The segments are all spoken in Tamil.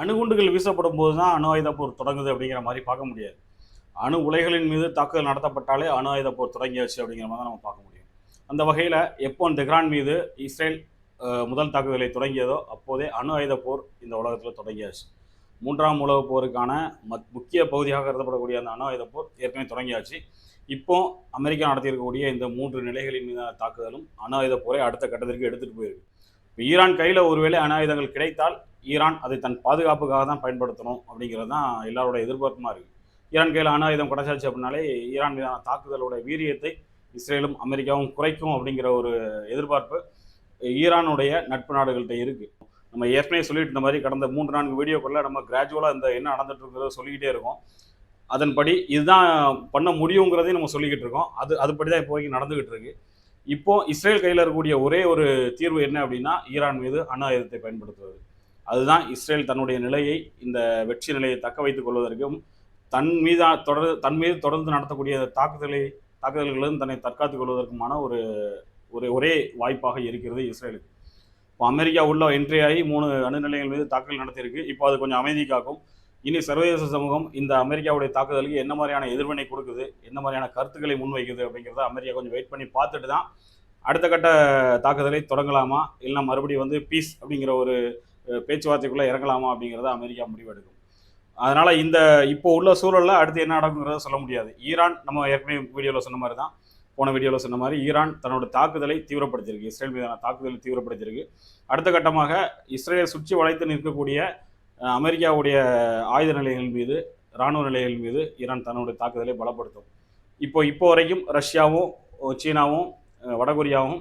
அணுகுண்டுகள் வீசப்படும் போது தான் அணு ஆயுத போர் தொடங்குது அப்படிங்கிற மாதிரி பார்க்க முடியாது. அணு உலைகளின் மீது தாக்குதல் நடத்தப்பட்டாலே அணு ஆயுத போர் தொடங்கியாச்சு அப்படிங்கிற மாதிரி தான் நம்ம பார்க்க முடியும். அந்த வகையில் எப்போ தெஹ்ரான் மீது இஸ்ரேல் முதல் தாக்குதலை தொடங்கியதோ அப்போதே அணு ஆயுத போர் இந்த உலகத்தில் தொடங்கியாச்சு. மூன்றாம் உலகப் போருக்கான மத் முக்கிய பகுதியாக கருதப்படக்கூடிய அந்த அணு ஆயுத போர் ஏற்கனவே தொடங்கியாச்சு. இப்போ அமெரிக்கா நடத்தியிருக்கக்கூடிய இந்த மூன்று நிலைகளின் மீதான தாக்குதலும் அணு ஆயுத போரை அடுத்த கட்டத்திற்கு எடுத்துகிட்டு போயிருக்கு. இப்போ ஈரான் கையில் ஒருவேளை அணு ஆயுதங்கள் கிடைத்தால் ஈரான் அதை தன் பாதுகாப்புக்காக தான் பயன்படுத்தணும் அப்படிங்கிறது தான் எல்லாரோட எதிர்பார்ப்புமா இருக்குது ஈரான் கையில் அணு ஆயுதம் கிடைச்சாச்சு அப்படின்னாலே ஈரான் மீதான தாக்குதலோட வீரியத்தை இஸ்ரேலும் அமெரிக்காவும் குறைக்கும் அப்படிங்கிற ஒரு எதிர்பார்ப்பு ஈரானுடைய நட்பு நாடுகள்கிட்ட இருக்குது நம்ம ஏற்கனவே சொல்லிட்டு இருந்த மாதிரி கடந்த மூன்று நான்கு வீடியோக்குள்ளே நம்ம கிராஜுவலாக இந்த என்ன நடந்துட்டுருக்கிறத சொல்லிக்கிட்டே இருக்கோம். அதன்படி இதுதான் பண்ண முடியுங்கிறதையும் நம்ம சொல்லிக்கிட்டு இருக்கோம். அது அதுபடி தான் இப்போதைக்கு நடந்துகிட்டு இருக்கு. இப்போ இஸ்ரேல் கையில் இருக்கக்கூடிய ஒரே ஒரு தீர்வு என்ன அப்படின்னா ஈரான் மீது அணு ஆயுதத்தை பயன்படுத்துவது. அதுதான் இஸ்ரேல் தன்னுடைய நிலையை இந்த வெற்றி நிலையை தக்க வைத்துக் கொள்வதற்கும் தன் மீதா தொடர் தன் மீது தொடர்ந்து நடத்தக்கூடிய தாக்குதலை தாக்குதல்களிலிருந்து தன்னை தற்காத்துக் கொள்வதற்குமான ஒரு ஒரு ஒரே வாய்ப்பாக இருக்கிறது இஸ்ரேலுக்கு. இப்போ அமெரிக்கா உள்ள என்ட்ரி ஆகி மூணு அணு நிலையங்கள் மீது தாக்குதல் நடத்தியிருக்கு. இப்போ அது கொஞ்சம் அமைதி காக்கும். இனி சர்வதேச சமூகம் இந்த அமெரிக்காவுடைய தாக்குதலுக்கு என்ன மாதிரியான எதிர்வினை கொடுக்குது என்ன மாதிரியான கருத்துக்களை முன்வைக்குது அப்படிங்கிறத அமெரிக்கா கொஞ்சம் வெயிட் பண்ணி பார்த்துட்டு தான் அடுத்த கட்ட தாக்குதலை தொடங்கலாமா? இல்லைன்னா மறுபடியும் வந்து பீஸ் அப்படிங்கிற ஒரு பேச்சுவார்த்தைக்குள்ளே இறங்கலாமா அப்படிங்கிறத அமெரிக்கா முடிவெடுக்கும். அதனால் இந்த இப்போ உள்ள சூழலில் அடுத்து என்ன நடக்குங்கிறத சொல்ல முடியாது. ஈரான் நம்ம ஏற்கனவே வீடியோவில் சொன்ன மாதிரி தான் போன வீடியோவில் சொன்ன மாதிரி ஈரான் தன்னோட தாக்குதலை தீவிரப்படுத்தியிருக்கு. இஸ்ரேல் மீதான தாக்குதலை தீவிரப்படுத்தியிருக்கு. அடுத்த கட்டமாக இஸ்ரேலை சுற்றி வளைத்து நிற்கக்கூடிய அமெரிக்காவுடைய ஆயுத நிலைகள் மீது இராணுவ நிலைகள் மீது ஈரான் தன்னுடைய தாக்குதலை பலப்படுத்தும். இப்போ இப்போ வரைக்கும் ரஷ்யாவும் சீனாவும் வடகொரியாவும்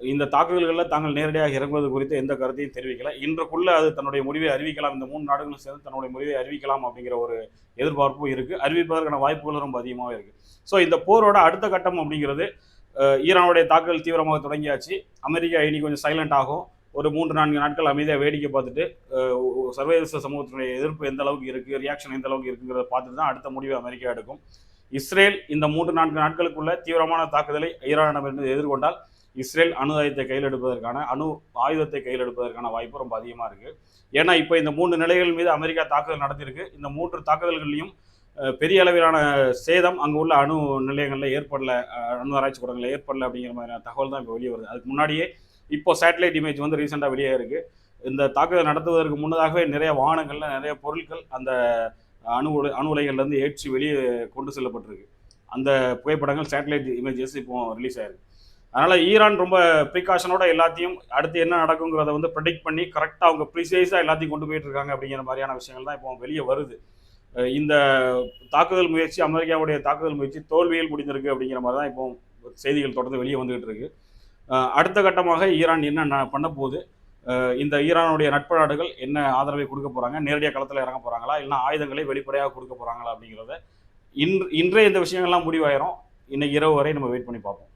இந்த தாக்குதல்களில் தாங்கள் நேரடியாக இறங்குவது குறித்து எந்த கருத்தையும் தெரிவிக்கல. இன்றுக்குள்ள அது தன்னுடைய முடிவை அறிவிக்கலாம். இந்த மூணு நாடுகளும் சேர்ந்து தன்னுடைய முடிவை அறிவிக்கலாம் அப்படிங்கிற ஒரு எதிர்பார்ப்பும் இருக்குது அறிவிப்பதற்கான வாய்ப்புகள் ரொம்ப அதிகமாக இருக்குது ஸோ இந்த போரோட அடுத்த கட்டம் அப்படிங்கிறது ஈரானுடைய தாக்குதல் தீவிரமாக தொடங்கியாச்சு. அமெரிக்கா இனி கொஞ்சம் சைலண்ட் ஆகும். ஒரு மூன்று நான்கு நாட்கள் அமைதியாக வேடிக்கை பார்த்துட்டு சர்வதேச சமூகத்தினுடைய எதிர்ப்பு எந்த அளவுக்கு இருக்கு ரியாக்ஷன் எந்த அளவுக்கு இருக்குங்கிறத பார்த்துட்டு தான் அடுத்த முடிவை அமெரிக்கா எடுக்கும். இஸ்ரேல் இந்த மூன்று நான்கு நாட்களுக்குள்ள தீவிரமான தாக்குதலை ஈரானிடமிருந்து எதிர்கொண்டால் இஸ்ரேல் அணு ஆயுதத்தை கையில் எடுப்பதற்கான அணு ஆயுதத்தை கையில் எடுப்பதற்கான வாய்ப்பு ரொம்ப அதிகமாக இருக்குது ஏன்னா இப்போ இந்த மூன்று நிலைகள் மீது அமெரிக்கா தாக்குதல் நடத்தியிருக்கு. இந்த மூன்று தாக்குதல்கள்லையும் பெரிய அளவிலான சேதம் அங்கே உள்ள அணு நிலையங்களில் ஏற்படல அணு ஆராய்ச்சி கூடங்களில் ஏற்படல அப்படிங்கிற மாதிரியான தகவல் தான் இப்போ வெளியே வருது. அதுக்கு முன்னாடியே இப்போ சேட்டலைட் இமேஜ் வந்து ரீசெண்டாக வெளியே இருக்குது இந்த தாக்குதல் நடத்துவதற்கு முன்னதாகவே நிறைய வாகனங்களில் நிறைய பொருட்கள் அந்த அணு உலை அணு உலைகள்லேருந்து ஏற்றி வெளியே கொண்டு செல்லப்பட்டிருக்கு. அந்த புகைப்படங்கள் சேட்டலைட் இமேஜஸ் இப்போ ரிலீஸ் ஆயிருக்கு. அதனால ஈரான் ரொம்ப ப்ரிகாஷனோட எல்லாத்தையும் அடுத்து என்ன நடக்குங்கிறத வந்து ப்ரெடிக்ட் பண்ணி கரெக்டாக அவங்க ப்ரிசைஸாக எல்லாத்தையும் கொண்டு போயிட்டு இருக்காங்க அப்படிங்கிற மாதிரியான விஷயங்கள் தான் இப்போ வெளியே வருது. இந்த தாக்குதல் முயற்சி அமெரிக்காவுடைய தாக்குதல் முயற்சி தோல்வியில் முடிந்திருக்கு அப்படிங்கிற மாதிரி தான் இப்போ செய்திகள் தொடர்ந்து வெளியே வந்துகிட்டு இருக்கு. அடுத்த கட்டமாக ஈரான் என்ன பண்ண போகுது? இந்த ஈரானுடைய நட்பு நாடுகள் என்ன ஆதரவை கொடுக்க போகிறாங்க நேரடியாக களத்தில் இறங்க போகிறாங்களா இல்லைன்னா ஆயுதங்களை வெளிப்படையாக கொடுக்க போகிறாங்களா அப்படிங்கிறத இன்று இன்றைய இந்த விஷயங்கள்லாம் முடிவாயிரும் இன்னைக்கு இரவு வரை நம்ம வெயிட் பண்ணி பார்ப்போம்.